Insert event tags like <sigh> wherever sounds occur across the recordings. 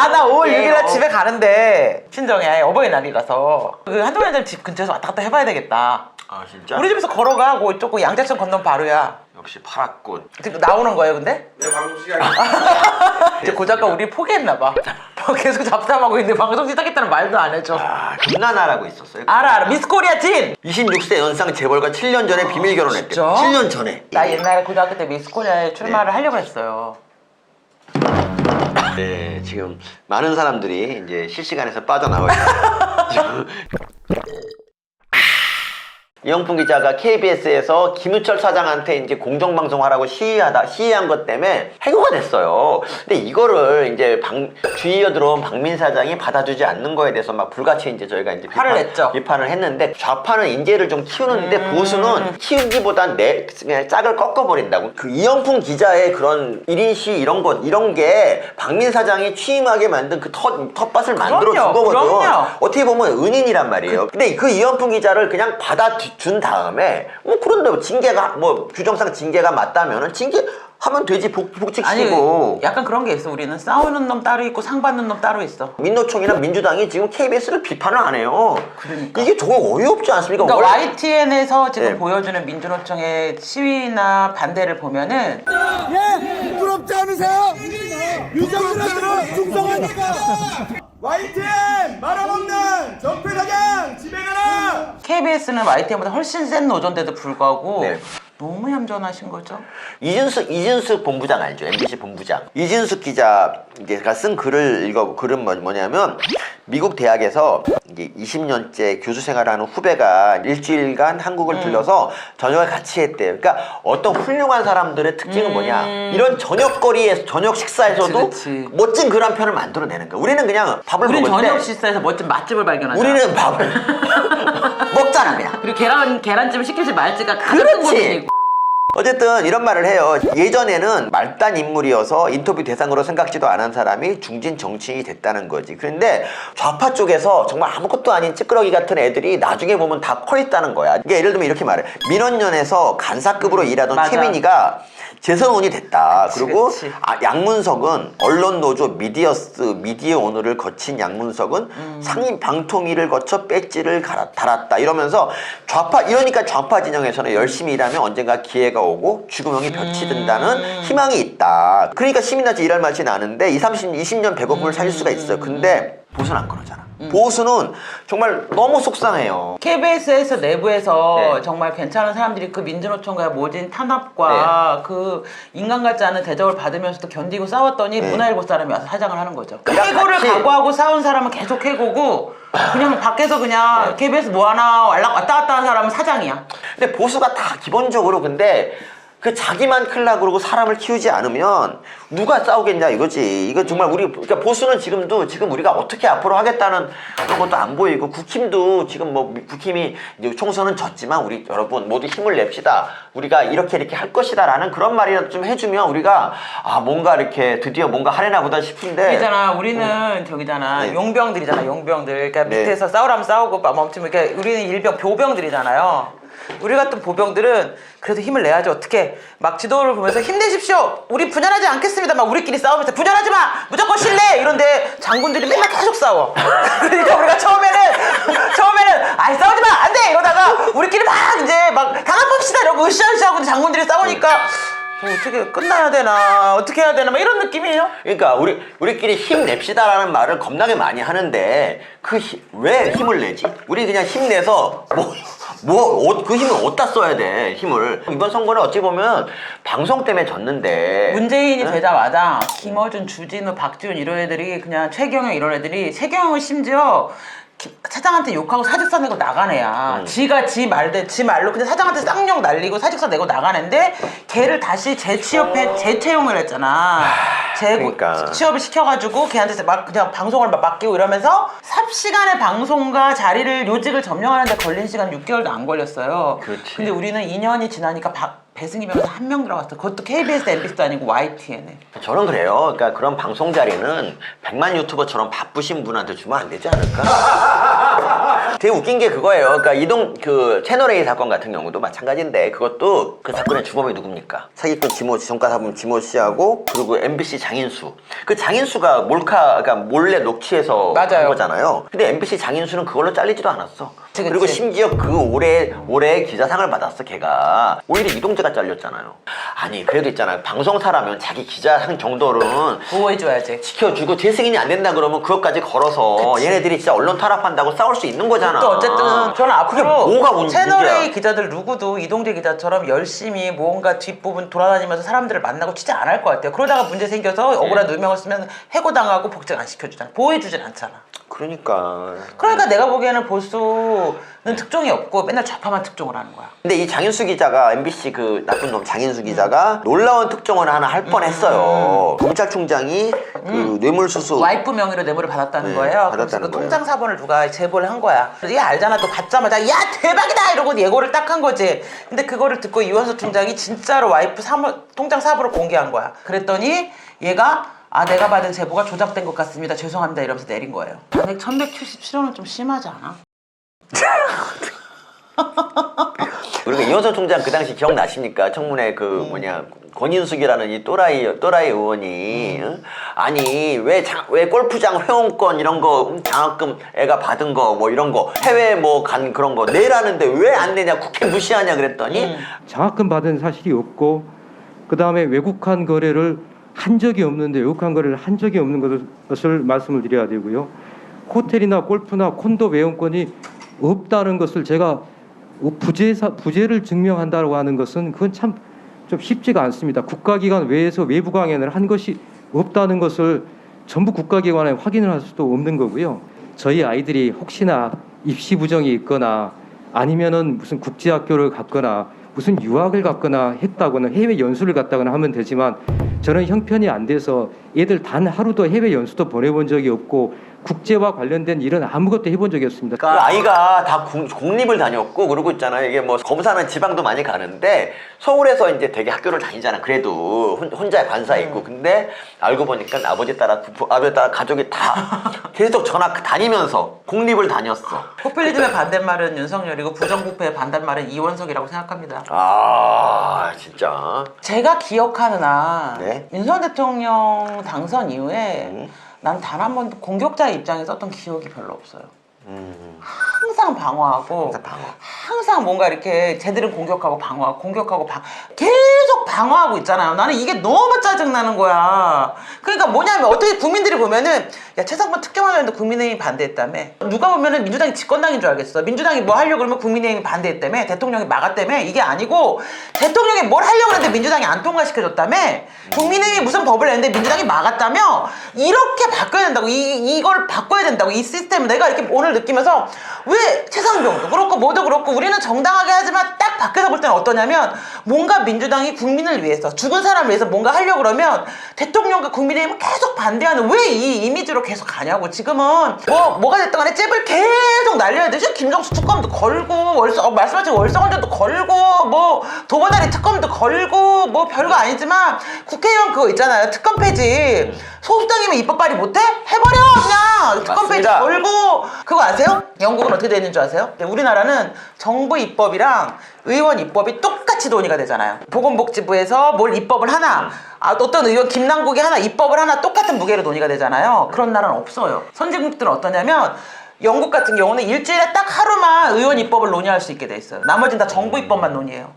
아 나 5월 예, 6일날 어. 집에 가는데 친정에 어버이날이라서 그 한동현 집 근처에서 왔다 갔다 해봐야 되겠다 아 진짜? 우리 집에서 걸어가고 조금 양재천 건너면 바로야 역시 파랗군. 지금 나오는 거예요 근데? 내 방송 시간이 <laughs> 이제 고작가 우리 포기했나 봐 <laughs> 계속 잡담하고 있는데 방송 시작했다는 말도 안 해줘 아 금나나라고 있었어요. 알아 알아 미스코리아 진! 26세 연상 재벌과 7년 전에 비밀 결혼했대. 진짜? 7년 전에. 나 옛날에 고등학교 때 미스코리아에 출마를 하려고 했어요 네, 지금 많은 사람들이 이제 실시간에서 빠져나와 있어요. <laughs> 이영풍 기자가 KBS에서 김우철 사장한테 이제 공정방송하라고 시위하다, 시위한 것 때문에 해고가 됐어요. 근데 이거를 이제 방, 주위에 들어온 박민 사장이 받아주지 않는 거에 대해서 막 불같이 이제 저희가 이제 화를 냈죠. 비판을 했는데 좌파는 인재를 좀 키우는데 음. 보수는 키우기보단 내 그냥 짝을 꺾어버린다고. 그 이영풍 기자의 그런 1인 시 이런 것 이런 게 박민 사장이 취임하게 만든 그 텃, 텃밭을 만들어 준 거거든. 그럼요. 어떻게 보면 은인이란 말이에요. 근데 그 이영풍 기자를 그냥 받아 준 다음에 뭐 그런데 뭐 징계가 뭐 규정상 징계가 맞다면은 징계 하면 되지 복, 아니 복직시키고. 약간 그런 게 있어 우리는 싸우는 놈 따로 있고 상 받는 놈 따로 있어 민노총이나 민주당이 지금 KBS를 비판을 안 해요. 그러니까. 이게 조금 어이없지 않습니까? 그러니까 원래- YTN에서 지금 네. 보여주는 민주노총의 시위나 반대를 보면은 예, 부럽지 않으세요? 유정들한테는 충성하니까 YTN 말아먹는 정패사장 집에 가라 KBS는 YTN보다 훨씬 센 노조인데도 불구하고 네. 너무 얌전하신 거죠. 이준숙 이준숙 본부장 알죠? MBC 본부장 이준숙 기자가 쓴 글을 읽어 글은 뭐- 뭐냐면 미국 대학에서 이게 20년째 교수 생활하는 후배가 일주일간 한국을 음. 들려서 저녁을 같이 했대요. 그러니까 어떤 훌륭한 사람들의 특징은 뭐냐? 음. 이런 저녁 거리에 저녁 식사에서도 그치, 그치. 멋진 글한 편을 만들어내는 거야. 우리는 그냥 밥을 우린 먹을 저녁 때 식사에서 멋진 맛집을 발견하자. 우리는 밥을 <laughs> 먹잖아 그냥. 그리고 계란 계란찜 시키지 말지가 그렇지. 어쨌든 이런 말을 해요. 예전에는 말단 인물이어서 인터뷰 대상으로 생각지도 않은 사람이 중진 정치인이 됐다는 거지. 그런데 좌파 쪽에서 정말 아무것도 아닌 찌끄러기 같은 애들이 나중에 보면 다 커 있다는 거야. 그러니까 예를 들면 이렇게 말해. 민원연에서 간사급으로 일하던 맞아. 최민희가 재선원이 됐다. 그치, 그리고 그치. 아, 양문석은 언론 노조 미디어스 미디어 오늘을 거친 양문석은 음. 상임 방통위를 거쳐 배지를 갈아- 달았다 이러면서 좌파 이러니까 좌파 진영에서는 열심히 일하면 언젠가 기회가 오고 죽음형이 벼치든다는 음. 희망이 있다. 그러니까 시민단체 일할 맛이 나는데 20, 30, 20년 배고픔을 살릴 수가 있어요. 음. 근데 보수는 안 그러잖아. 보수는 정말 너무 속상해요. KBS에서 내부에서 네. 정말 괜찮은 사람들이 그 민주노총과의 모진 탄압과 그 인간 같지 않은 대접을 받으면서도 견디고 싸웠더니 네. 문화일보 사람이 와서 사장을 하는 거죠. 그러니까 해고를 같이- 각오하고 싸운 사람은 계속 해고고 그냥 밖에서 그냥 네. KBS 뭐 하나 왔다 갔다 한 사람은 사장이야. 근데 보수가 다 기본적으로 근데 그 자기만 클라 그러고 사람을 키우지 않으면 누가 싸우겠냐 이거지. 이거 정말 우리 그러니까 보수는 지금도 지금 우리가 어떻게 앞으로 하겠다는 그런 것도 안 보이고 국힘도 지금 뭐 국힘이 이제 총선은 졌지만 우리 여러분 모두 힘을 냅시다. 우리가 이렇게 이렇게 할 것이다라는 그런 말이라도 좀 해주면 우리가 아 뭔가 이렇게 드디어 뭔가 하려나 보다 싶은데 있잖아 우리는 저기잖아 네. 용병들이잖아 용병들 그러니까 네. 밑에서 싸우라면 싸우고 막 멈추면 그러니까 우리는 일병 보병들이잖아요 우리 같은 보병들은 그래도 힘을 내야죠 어떻게 막 지도를 보면서 힘내십시오. 우리 분열하지 않겠습니다. 막 우리끼리 싸우면서 분열하지 마! 무조건 실내 이런데 장군들이 맨날 계속 싸워. <laughs> 그러니까 우리가 처음에는 처음에는 아이 싸우지 마! 안 돼! 이러다가 우리끼리 막 이제 막 강합봅시다! 이러고 으쌰으쌰하고 장군들이 싸우니까 뭐 어떻게 끝나야 되나? 어떻게 해야 되나? 막 이런 느낌이에요. 그러니까 우리 우리끼리 힘 냅시다라는 말을 겁나게 많이 하는데 그 왜 힘을 내지? 우리 그냥 힘내서 뭐 뭐 그 힘을 어디다 써야 돼 힘을 이번 선거는 어찌 보면 방송 때문에 졌는데 문재인이 네? 되자마자 김어준, 주진우, 박지훈 이런 애들이 그냥 최경영 이런 애들이 최경영은 심지어 기- 사장한테 욕하고 사직서 내고 나간 애야. 음. 지가 지 말대 지 말로 그냥 사장한테 쌍욕 날리고 사직서 내고 나간 애인데 걔를 다시 재취업해 재채용을 했잖아. 재 그러니까. 취업을 시켜가지고 걔한테 막 그냥 방송을 막 맡기고 이러면서 삽시간에 방송과 자리를 요직을 점령하는데 걸린 시간 6개월도 안 걸렸어요. 그렇지. 근데 우리는 2년이 지나니까 박- 배승희 변호사 한 명 들어갔어. 그것도 KBS, MBC도 아니고 YTN에. 저는 그래요. 그러니까 그런 방송 자리는 백만 유튜버처럼 바쁘신 분한테 주면 안 되지 않을까? 되게 웃긴 게 그거예요. 그러니까 이동 그 채널 A 사건 같은 경우도 마찬가지인데 그것도 그 사건의 주범이 누굽니까? 사기꾼 지모 씨, 정가 사범 지모 씨하고 그리고 MBC 장인수. 그 장인수가 몰카, 그러니까 몰래 녹취해서 맞아요. 한 거잖아요. 근데 MBC 장인수는 그걸로 잘리지도 않았어. 그치, 그치. 그리고 심지어 그 올해 올해 기자상을 받았어. 걔가 오히려 이동재가 잘렸잖아요. 아니 그래도 있잖아요. 방송사라면 자기 기자상 정도는 보호해줘야지. 지켜주고 재승인이 안 된다 그러면 그것까지 걸어서 얘네들이 진짜 언론 탄압한다고 싸울 수 있는 거잖아. 또 어쨌든 저는 그게 앞으로 뭐가 문- 채널 문제야? A 기자들 누구도 이동재 기자처럼 열심히 뭔가 뒷부분 돌아다니면서 사람들을 만나고 진짜 안할 것 같아요. 그러다가 문제 생겨서 억울한 네. 누명을 쓰면 해고당하고 복직 안 시켜주잖아. 보호해주진 않잖아. 그러니까. 그러니까 내가 보기에는 보수 는 특종이 없고 맨날 좌파만 특종을 하는 거야. 근데 이 장인수 기자가 MBC 그 나쁜 놈 장인수 기자가 놀라운 특종을 하나 할 뻔했어요. 검찰총장이 그 뇌물수수 와이프 명의로 뇌물을 받았다는 네, 거예요. 그래서 받았다는 그 거예요. 통장 사본을 누가 제보를 한 거야. 그래서 얘 알잖아. 또 받자마자 야 대박이다 이러고 예고를 딱 한 거지. 근데 그거를 듣고 이원수 총장이 진짜로 와이프 사무, 통장 사본을 공개한 거야. 그랬더니 얘가 아 내가 받은 제보가 조작된 것 같습니다. 죄송합니다 이러면서 내린 거예요. 잔액 1177원은 좀 심하지 않아? <laughs> 그리고 이원석 총장 그 당시 기억나십니까? 청문회 그 뭐냐 권인숙이라는 이 또라이 또라이 의원이 응? 아니 왜왜 골프장 회원권 이런 거 장학금 애가 받은 거 뭐 이런 거 해외 뭐 간 그런 거 내라는데 왜 안 내냐 국회 무시하냐 그랬더니 장학금 받은 사실이 없고 그 다음에 외국한 거래를 한 적이 없는데 외국한 거래를 한 적이 없는 것을, 것을 말씀을 드려야 되고요. 호텔이나 골프나 콘도 회원권이 없다는 것을 제가 부재사 부재를 증명한다고 하는 것은 그건 참 좀 쉽지가 않습니다. 국가기관 외에서 외부 강연을 한 것이 없다는 것을 전부 국가기관에 확인을 할 수도 없는 거고요. 저희 아이들이 혹시나 입시 부정이 있거나 아니면은 무슨 국제학교를 갔거나 무슨 유학을 갔거나 했다거나 해외 연수를 갔다거나 하면 되지만 저는 형편이 안 돼서 애들 단 하루도 해외 연수도 보내본 적이 없고 국제와 관련된 일은 아무것도 해본 적이 없습니다. 그 아이가 다 공, 공립을 다녔고 그러고 있잖아요. 이게 뭐 검사는 지방도 많이 가는데 서울에서 이제 되게 학교를 다니잖아. 그래도 혼- 혼자 관사 있고 근데 알고 보니까 아버지 따라 부- 아버지 따라 가족이 다 <laughs> 계속 전학 다니면서 공립을 다녔어. 포퓰리즘의 반대말은 윤석열이고 부정부패의 반대말은 이원석이라고 생각합니다. 아 진짜. 제가 기억하는 한 네. 윤석열 대통령 당선 이후에 음. 난 단 한 번도 공격자의 입장에 썼던 기억이 별로 없어요. 음, 항상 방어하고 항상 방어. 항상 뭔가 이렇게 쟤들은 공격하고 방어하고 공격하고 방 계속 방어하고 있잖아요. 나는 이게 너무 짜증나는 거야. 그러니까 뭐냐면 어떻게 국민들이 보면은 야 최상범 특검하려는데 국민의힘이 반대했다며. 누가 보면은 민주당이 집권당인 줄 알겠어. 민주당이 뭐 하려고 그러면 국민의힘이 반대했다며? 대통령이 막았다며? 이게 아니고 대통령이 뭘 하려고 했는데 민주당이 안 통과시켜줬다며? 국민의힘이 무슨 법을 냈는데 민주당이 막았다며? 이렇게 바꿔야 된다고. 이, 이걸 바꿔야 된다고. 이 시스템을 내가 이렇게 오늘 느끼면서 왜 최상병도 그렇고 뭐도 그렇고 우리는 정당하게 하지만 딱 밖에서 볼 때는 어떠냐면 뭔가 민주당이 국민을 위해서 죽은 사람을 위해서 뭔가 하려고 그러면 대통령과 국민의힘은 계속 반대하는 왜 이 이미지로 계속 가냐고. 지금은 뭐 뭐가 됐든 간에 잽을 계속 날려야 되지. 김정수 특검도 걸고 월성 어, 말씀하신 월성원전도 걸고 뭐 도보다리 특검도 걸고 뭐 별거 아니지만 국회의원 그거 있잖아요. 특검 폐지. 소수당이면 입법 발의 못해? 해버려 그냥. 특검 폐지. 걸고. 그거 아세요? 영국은 어떻게 되는 줄 아세요? 네, 우리나라는 정부 입법이랑 의원 입법이 똑같이 논의가 되잖아요. 보건복지부에서 뭘 입법을 하나, 아, 어떤 의원 김남국이 하나 입법을 하나 똑같은 무게로 논의가 되잖아요. 그런 나라는 없어요. 선진국들은 어떠냐면 영국 같은 경우는 일주일에 딱 하루만 의원 입법을 논의할 수 있게 돼 있어요. 나머지는 다 정부 입법만 논의해요.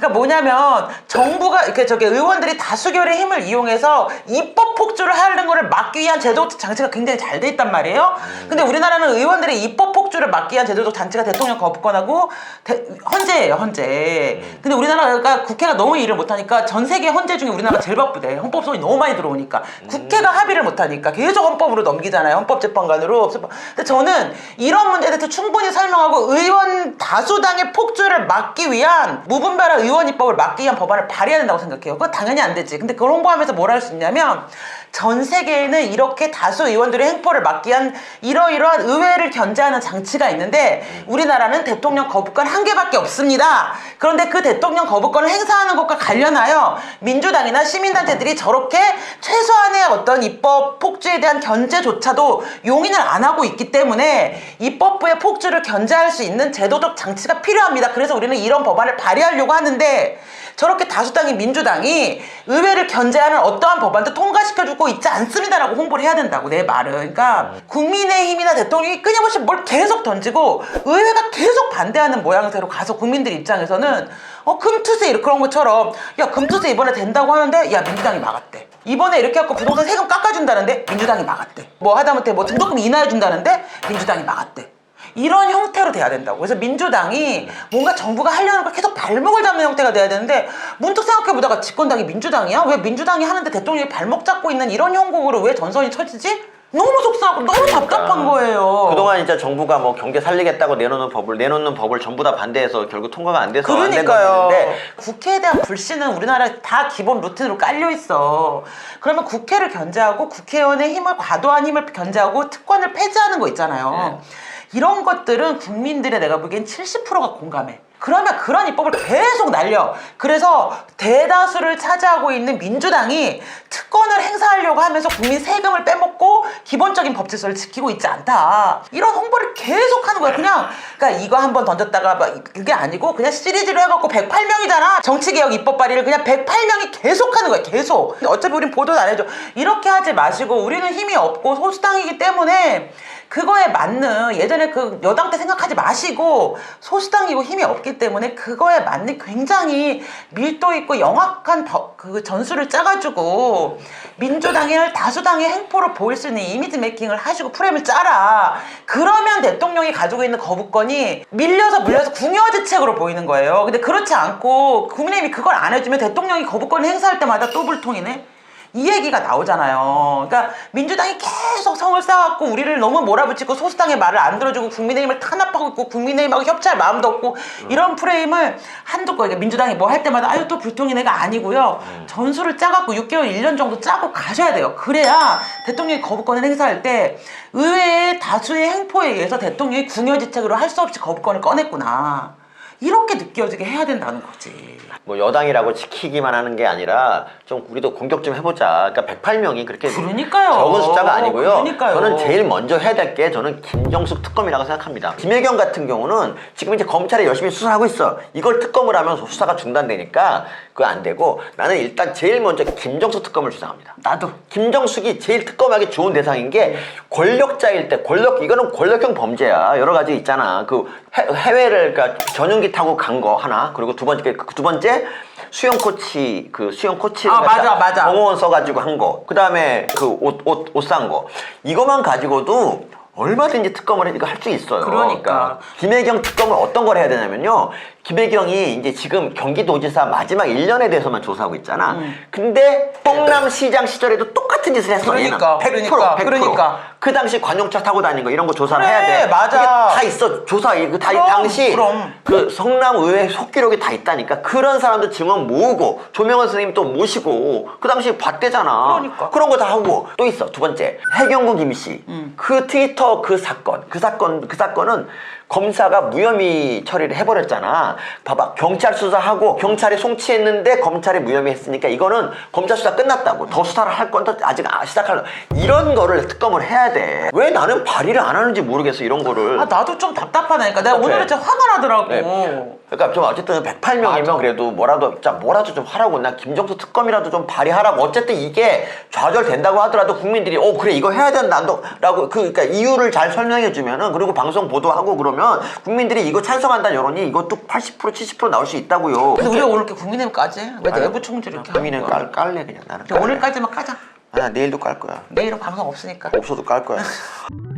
그러니까 뭐냐면 정부가 이렇게 저기 의원들이 다수결의 힘을 이용해서 입법 폭주를 하는 거를 막기 위한 제도적 장치가 굉장히 잘 돼 있단 말이에요. 근데 우리나라는 의원들이 입법 폭주를 막기 위한 제도적 장치가 대통령 거부권하고 대- 헌재예요, 헌재. 근데 우리나라가 국회가 너무 일을 못 하니까 전 세계 헌재 중에 우리나라가 제일 바쁘대. 헌법 소위 너무 많이 들어오니까 국회가 합의를 못 하니까 계속 헌법으로 넘기잖아요, 헌법재판관으로. 근데 저는 이런 문제에 대해서 충분히 설명하고 의원 다수당의 폭주를 막기 위한 무분별한 의원 입법을 막기 위한 법안을 발의해야 된다고 생각해요. 그거 당연히 안 되지. 근데 그걸 홍보하면서 뭘 할 수 있냐면 전 세계에는 이렇게 다수 의원들의 행포를 막기 위한 이러이러한 의회를 견제하는 장치가 있는데 우리나라는 대통령 거부권 한 개밖에 없습니다. 그런데 그 대통령 거부권을 행사하는 것과 관련하여 민주당이나 시민단체들이 저렇게 최소한의 어떤 입법 폭주에 대한 견제조차도 용인을 안 하고 있기 때문에 입법부의 폭주를 견제할 수 있는 제도적 장치가 필요합니다. 그래서 우리는 이런 법안을 발의하려고 하는데 저렇게 다수당인 민주당이 의회를 견제하는 어떠한 법안도 통과시켜주고 있지 않습니다라고 홍보를 해야 된다고 내 말은. 그러니까 국민의힘이나 대통령이 끊임없이 뭘 계속 던지고 의회가 계속 반대하는 모양새로 가서 국민들 입장에서는 어 금투세 이렇게 그런 것처럼 야 금투세 이번에 된다고 하는데 야 민주당이 막았대. 이번에 이렇게 해갖고 부동산 세금 깎아준다는데 민주당이 막았대. 뭐 하다못해 뭐 등록금 인하해준다는데 민주당이 막았대 이런 형태로 돼야 된다고. 그래서 민주당이 뭔가 정부가 하려는 걸 계속 발목을 잡는 형태가 돼야 되는데 문득 생각해보다가 집권당이 민주당이야? 왜 민주당이 하는데 대통령이 발목 잡고 있는 이런 형국으로 왜 전선이 쳐지지? 너무 속상하고 너무 답답한 거예요. 그러니까 그동안 진짜 정부가 뭐 경제 살리겠다고 내놓는 법을 내놓는 법을 전부 다 반대해서 결국 통과가 안 돼서 안된 그러니까요. 건데 국회에 대한 불신은 우리나라에 다 기본 루틴으로 깔려 있어. 그러면 국회를 견제하고 국회의원의 힘을 과도한 힘을 견제하고 특권을 폐지하는 거 있잖아요. 이런 것들은 국민들의 내가 보기엔 70%가 공감해. 그러면 그런 입법을 계속 날려. 그래서 대다수를 차지하고 있는 민주당이 특권을 행사하려고 하면서 국민 세금을 빼먹고 기본적인 법 질서를 지키고 있지 않다. 이런 홍보를 계속 하는 거야. 그냥 그러니까 이거 한번 던졌다가 막 그게 아니고 그냥 시리즈로 해갖고 108명이잖아. 정치개혁 입법 발의를 그냥 108명이 계속 하는 거야. 계속. 어차피 우린 보도도 안 해줘. 이렇게 하지 마시고 우리는 힘이 없고 소수당이기 때문에 그거에 맞는 예전에 그 여당 때 생각하지 마시고 소수당이고 힘이 없기 때문에 그거에 맞는 굉장히 밀도 있고 영악한 더- 그 전술을 짜가지고 민주당을 다수당의 행포로 보일 수 있는 이미지 메이킹을 하시고 프레임을 짜라. 그러면 대통령이 가지고 있는 거부권이 밀려서 물려서 궁여지책으로 보이는 거예요. 근데 그렇지 않고 국민의힘이 그걸 안 해주면 대통령이 거부권을 행사할 때마다 또 불통이네. 이 얘기가 나오잖아요. 그러니까 민주당이 계속 성을 쌓아갖고 우리를 너무 몰아붙이고 소수당의 말을 안 들어주고 국민의힘을 탄압하고 있고 국민의힘하고 협치할 마음도 없고 이런 프레임을 한두 거 민주당이 뭐 할 때마다 아유 또 불통인 애가 아니고요. 전술을 짜갖고 6개월 1년 정도 짜고 가셔야 돼요. 그래야 대통령이 거부권을 행사할 때 의회의 다수의 행포에 의해서 대통령이 궁여지책으로 할 수 없이 거부권을 꺼냈구나. 이렇게 느껴지게 해야 된다는 거지. 뭐 여당이라고 지키기만 하는 게 아니라 좀 우리도 공격 좀 해보자. 그러니까 108명이 그렇게 그러니까요. 적은 숫자가 아니고요. 그러니까요. 저는 제일 먼저 해야 될 게 저는 김정숙 특검이라고 생각합니다. 김혜경 같은 경우는 지금 이제 검찰이 열심히 수사하고 있어. 이걸 특검을 하면 수사가 중단되니까 그거 안 되고 나는 일단 제일 먼저 김정숙 특검을 주장합니다. 나도. 김정숙이 제일 특검하기 좋은 대상인 게 권력자일 때 권력 이거는 권력형 범죄야 여러 가지 있잖아 그 해, 해외를 그러니까 전용기 타고 간 거 하나 그리고 두 번째 그두 번째 수영 코치 그 수영 코치를 아, 맞아, 맞아. 공무원 써가지고 한 거 그 다음에 그 옷 옷 옷 산 거 이거만 가지고도 얼마든지 특검을 할 수 있어요. 그러니까. 김혜경 특검을 어떤 걸 해야 되냐면요. 김혜경이 이제 지금 경기도지사 마지막 1년에 대해서만 조사하고 있잖아. 근데 성남시장 시절에도 똑같은 짓을 했어. 음. 그러니까, 얘는. 100%, 그러니까, 100%. 그러니까. 그 당시 관용차 타고 다니는 거 이런 거 조사를 그래, 해야 돼. 맞아. 다 있어. 조사 이거 다 그럼, 당시 그럼. 그 성남 의회 속기록이 다 있다니까. 그런 사람들 증언 모으고 조명원 선생님 또 모시고 그 당시 봤대잖아. 그러니까. 그런 거 다 하고 또 있어. 두 번째 해경구 김씨 음. 그 트위터 그 사건 그 사건 그 사건은 검사가 무혐의 처리를 해버렸잖아. 봐봐 경찰 수사하고 경찰이 송치했는데 검찰이 무혐의 했으니까 이거는 검찰 수사 끝났다고 더 수사를 할 건데 아직 아- 시작할 이런 거를 특검을 해야 돼. 왜 나는 발의를 안 하는지 모르겠어 이런 거를. 아 나도 좀 답답하다니까. 내가 답답해. 오늘은 진짜 화가 나더라고. 네. 그러니까 좀 어쨌든 108명이면 그래도 뭐라도 진짜 뭐라도 좀 하라고 나 김정수 특검이라도 좀 발의하라고 어쨌든 이게 좌절된다고 하더라도 국민들이 어 그래 이거 해야 된다 라고 그 그러니까 이유를 잘 설명해 주면은 그리고 방송 보도하고 그러면 국민들이 이거 찬성한다는 여론이 이것도 80% 70% 나올 수 있다고요. 근데 우리가 오늘 이렇게 국민의힘까지 해? 왜 내부 총질 이렇게 국민은? 깔 깔래 그냥 나는. 깔래. 오늘까지만 까자. 아, 나 내일도 깔 거야. 내일은 방송 없으니까. 없어도 깔 거야. <laughs>